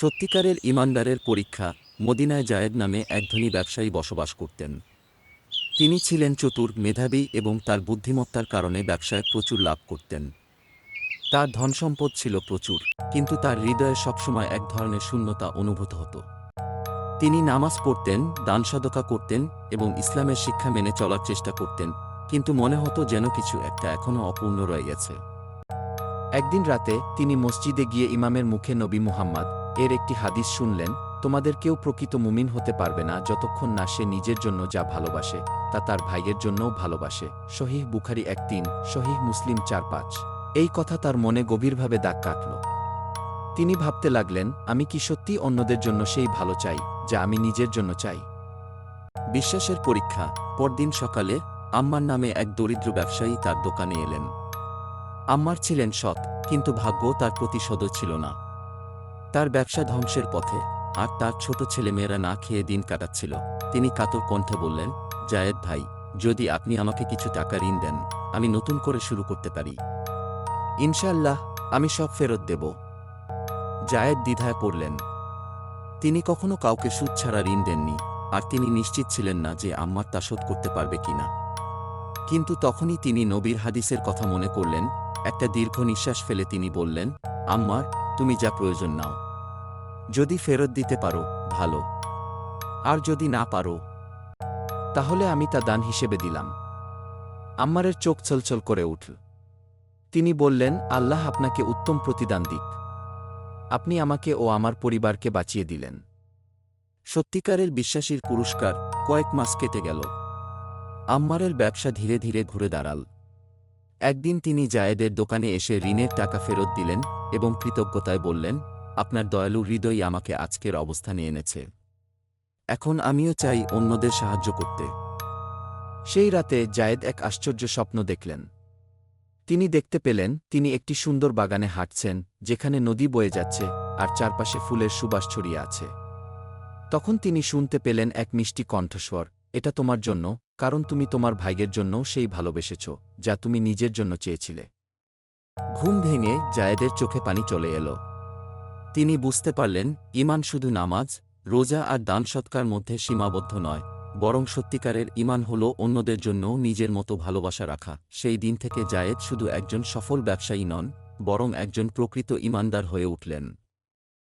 সত্যিকারের ইমানদারের পরীক্ষা মদিনায় জায়েদ নামে এক ধনী ব্যবসায়ী বসবাস করতেন। তিনি ছিলেন চতুর, মেধাবী এবং তার বুদ্ধিমত্তার কারণে ব্যবসায় প্রচুর লাভ করতেন। তার ধনসম্পদ ছিল প্রচুর, কিন্তু তার হৃদয়ে সবসময় এক ধরনের শূন্যতা অনুভূত হতো। তিনি নামাজ পড়তেন, দান সাদকা করতেন এবং ইসলামের শিক্ষা মেনে চলার চেষ্টা করতেন, কিন্তু মনে হতো যেন কিছু একটা এখনও অপূর্ণ রয়ে গেছে। একদিন রাতে তিনি মসজিদে গিয়ে ইমামের মুখে নবী মুহাম্মদ এর একটি হাদিস শুনলেন, তোমাদের কেউ প্রকৃত মুমিন হতে পারবে না যতক্ষণ না সে নিজের জন্য যা ভালোবাসে, তা তার ভাইয়ের জন্যও ভালোবাসে। শহীহ বুখারি এক তিন শহীহ মুসলিম চার পাঁচ। এই কথা তার মনে গভীরভাবে দাগ কাটল। তিনি ভাবতে লাগলেন, আমি কি সত্যি অন্যদের জন্য সেই ভালো চাই, যা আমি নিজের জন্য চাই? বিশ্বাসের পরীক্ষা, পরদিন সকালে আম্মার নামে এক দরিদ্র ব্যবসায়ী তার দোকানে এলেন। আম্মার ছিলেন সৎ, কিন্তু ভাগ্য তার প্রতি সদ ছিল না। তার ব্যবসা ধ্বংসের পথে, আর তার ছোট ছেলেমেয়েরা না খেয়ে দিন কাটাচ্ছিল। তিনি কাতর কণ্ঠে বললেন, জায়েদ ভাই, যদি আপনি আমাকে কিছু টাকা ঋণ দেন, আমি নতুন করে শুরু করতে পারি। ইনশাল্লাহ আমি সব ফেরত দেব। জায়েদ দ্বিধায় পড়লেন। তিনি কখনো কাউকে সুদ ছাড়া ঋণ দেননি, আর তিনি নিশ্চিত ছিলেন না যে আম্মার তা শোধ করতে পারবে কিনা। কিন্তু তখনই তিনি নবীর হাদিসের কথা মনে করলেন, একটা দীর্ঘ নিঃশ্বাস ফেলে তিনি বললেন, আম্মার, তুমি যা প্রয়োজন নাও। যদি ফেরত দিতে পারো, ভালো। আর যদি না পারো, তাহলে আমি তা দান হিসেবে দিলাম। আম্মারের চোখ ছলছল করে উঠল। তিনি বললেন, আল্লাহ আপনাকে উত্তম প্রতিদান দিক। আপনি আমাকে ও আমার পরিবারকে বাঁচিয়ে দিলেন। সত্যিকারের বিশ্বাসীর পুরস্কার কয়েক মাস কেটে গেল। আম্মারের ব্যবসা ধীরে ধীরে ঘুরে দাঁড়াল। একদিন তিনি জায়েদের দোকানে এসে ঋণের টাকা ফেরত দিলেন এবং কৃতজ্ঞতায় বললেন আপনার দয়ালু হৃদয় আমাকে আজকের অবস্থানে এনেছে। এখন আমিও চাই অন্যদের সাহায্য করতে। সেই রাতে জায়েদ এক আশ্চর্য স্বপ্ন দেখলেন। তিনি দেখতে পেলেন, তিনি একটি সুন্দর বাগানে হাঁটছেন, যেখানে নদী বয়ে যাচ্ছে, আর চারপাশে ফুলের সুবাস ছড়িয়ে আছে। তখন তিনি শুনতে পেলেন এক মিষ্টি কণ্ঠস্বর, এটা তোমার জন্য, কারণ তুমি তোমার ভাইয়ের জন্য সেই ভালোবেসেছ, যা তুমি নিজের জন্য চেয়েছিলে। ঘুম ভেঙে জায়েদের চোখে পানি চলে এলো। তিনি বুঝতে পারলেন ইমান শুধু নামাজ, রোজা আর দান সৎকার মধ্যে সীমাবদ্ধ নয়, বরং সত্যিকারের ইমান হল অন্যদের জন্য নিজের মতো ভালোবাসা রাখা। সেই দিন থেকে জায়েদ শুধু একজন সফল ব্যবসায়ী নন, বরং একজন প্রকৃত ইমানদার হয়ে উঠলেন।